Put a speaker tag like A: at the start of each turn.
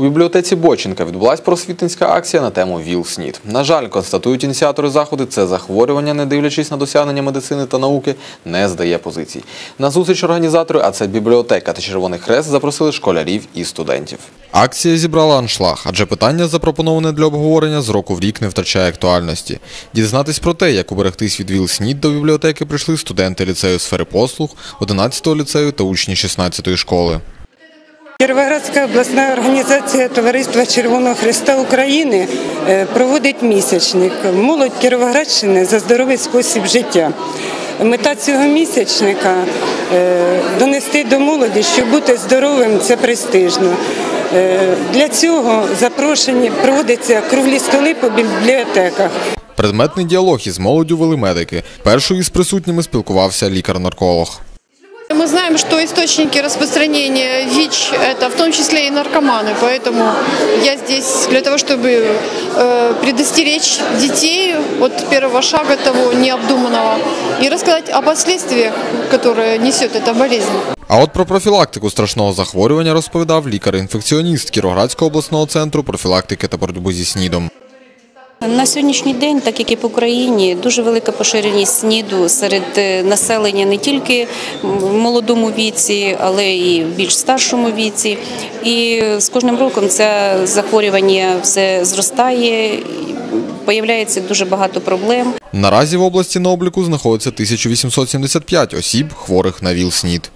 A: У бібліотеці Боченка відбулася просвітницька акція на тему ВІЛ-СНІД. На жаль, констатують ініціатори заходу, це захворювання, не дивлячись на досягнення медицини та науки, не здає позицій. На зустріч організатори, а це бібліотека та Червоний Хрест, запросили школярів і студентів. Акція зібрала аншлаг, адже питання, запропоноване для обговорення, з року в рік не втрачає актуальності. Дізнатись про те, як уберегтись від ВІЛ-СНІД до бібліотеки прийшли студенти ліцею сфери послуг, 11-го ліцею та учні 16-ї школи.
B: Кіровоградська обласна організація Товариства Червоного Христа України е, проводить місячник Молодь Кіровоградщини за здоровий спосіб життя. Мета цього місячника е, донести до молоді, що бути здоровим це престижно. Е, Для цього запрошені проводяться круглі столи по бібліотеках.
A: Предметний діалог із молоддю вели медики. Першою із присутніми спілкувався лікар-нарколог.
C: Мы знаем, что источники распространения ВИЧ – это в том числе и наркоманы, поэтому я здесь для того, чтобы э, предостеречь детей от первого шага того необдуманного и рассказать о последствиях, которые несет эта болезнь.
A: А от про профілактику страшного захворювання розповідав лікар-інфекціоніст Кіровоградського обласного центру профілактики та боротьби зі СНІДом.
D: На сьогоднішній день, так як і по країні, дуже велика поширеність СНІДу серед е, населення не тільки в молодому віці, але і в більш старшому віці. І з кожним роком це захворювання все зростає, появляється дуже багато проблем.
A: Наразі в області на обліку знаходиться 1875 осіб, хворих на ВІЛ-СНІД.